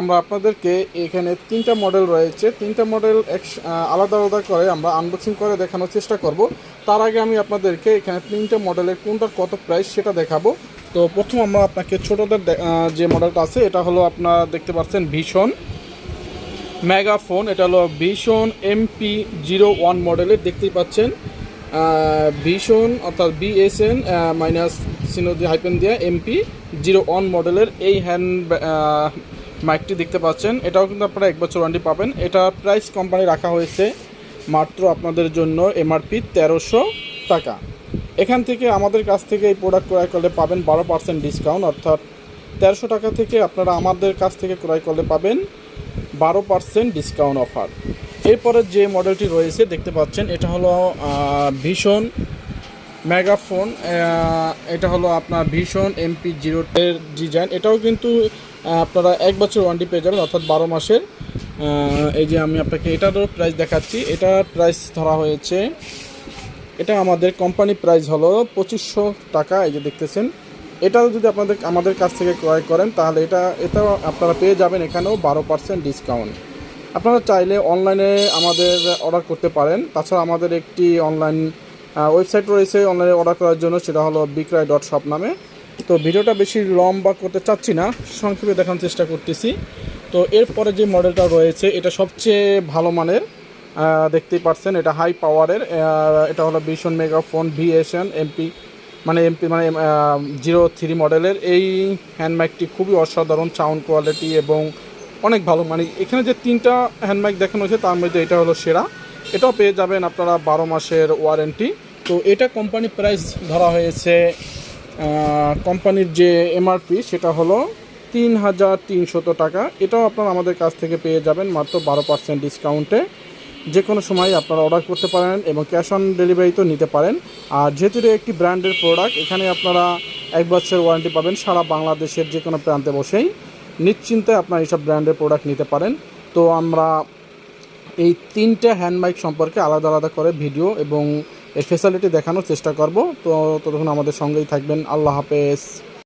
আমরা আপনাদেরকে এখানে তিনটা মডেল রয়েছে। তিনটা মডেল এক আলাদা আলাদা করে আমরা আনবক্সিং করে দেখানোর চেষ্টা করব। তার আগে আমি আপনাদেরকে এখানে তিনটা মডেলের কোনটার কত প্রাইস সেটা দেখাবো। তো প্রথম আমরা আপনাকে ছোটোদের যে মডেলটা আছে, এটা হলো আপনারা দেখতে পাচ্ছেন ভীষণ মেগাফোন এটা হলো ভীষণ এমপি জিরো ওয়ান মডেলের দেখতেই পাচ্ছেন। ভীষণ অর্থাৎ বিএসএন মাইনাস সিনোদি হাইপেন দিয়ে এমপি জিরো ওয়ান মডেলের এই হ্যান্ড মাইকটি দেখতে পাচ্ছেন, এটাও কিন্তু আপনারা এক বছর ওয়ারেন্টি পাবেন। এটা প্রাইস কোম্পানি রাখা হয়েছে মাত্র আপনাদের জন্য এমআরপি তেরোশো টাকা। এখান থেকে আমাদের কাছ থেকে এই প্রোডাক্ট ক্রয় করলে পাবেন বারো পার্সেন্ট ডিসকাউন্ট অর্থাৎ তেরোশো টাকা থেকে আপনারা আমাদের কাছ থেকে ক্রয় করলে পাবেন বারো পার্সেন্ট ডিসকাউন্ট অফার এরপরে যে মডেলটি রয়েছে, দেখতে পাচ্ছেন, এটা হলো ভীষণ মেগাফোন এটা হলো আপনার ভীষণ এমপি জিরোটের ডিজাইন এটাও কিন্তু আপনারা এক বছর ওয়ারেন্টি পেয়ে যাবেন, অর্থাৎ বারো মাসের। এই যে আমি আপনাকে এটারও প্রাইস দেখাচ্ছি। এটার প্রাইস ধরা হয়েছে, এটা আমাদের কোম্পানি প্রাইস হলো পঁচিশশো টাকা, এই যে দেখতেছেন। এটাও যদি আপনাদের, আমাদের কাছ থেকে ক্রয় করেন, তাহলে এটা, এটাও আপনারা পেয়ে যাবেন এখানেও বারো পার্সেন্ট ডিসকাউন্ট আপনারা চাইলে অনলাইনে আমাদের অর্ডার করতে পারেন। তাছাড়া আমাদের একটি অনলাইন ওয়েবসাইট রয়েছে অনলাইনে অর্ডার করার জন্য, সেটা হলো বিক্রয় ডট শপ নামে। তো ভিডিওটা বেশি লম্বা করতে চাচ্ছি না, সংক্ষেপে দেখানোর চেষ্টা করতেছি। তো এরপরে যে মডেলটা রয়েছে, এটা সবচেয়ে ভালো মানের দেখতেই পাচ্ছেন, এটা হাই পাওয়ারের এটা হলো ভীষণ মেগাফোন ভিএসএন এমপি মানে এমপি মানে জিরো থ্রি মডেলের এই হ্যান্ডমাইকটি খুবই অসাধারণ সাউন্ড কোয়ালিটি এবং অনেক ভালো। মানে এখানে যে তিনটা হ্যান্ডমাইক দেখানো হয়েছে, তার মধ্যে এটা হলো সেরা। এটাও পেয়ে যাবেন আপনারা বারো মাসের ওয়ারেন্টি তো এটা কোম্পানি প্রাইস ধরা হয়েছে কোম্পানির যে এমআরপি সেটা হলো তিন হাজার তিনশত টাকা। এটাও আপনারা আমাদের কাছ থেকে পেয়ে যাবেন মাত্র বারো পার্সেন্ট ডিসকাউন্টে যে কোনো সময় আপনারা অর্ডার করতে পারেন এবং ক্যাশ অন ডেলিভারি তো নিতে পারেন। আর যেহেতু একটি ব্র্যান্ডের প্রোডাক্ট এখানে আপনারা এক বছর ওয়ারেন্টি পাবেন সারা বাংলাদেশের যে কোনো প্রান্তে বসেই। নিশ্চিন্তে আপনারা এইসব ব্র্যান্ডের প্রোডাক্ট নিতে পারেন। তো আমরা এই তিনটে হ্যান্ড মাইক সম্পর্কে আলাদা আলাদা করে ভিডিও এবং এর ফেসিলিটি দেখানোর চেষ্টা করব। তো ততক্ষণ আমাদের সঙ্গেই থাকবেন। আল্লাহ হাফেজ।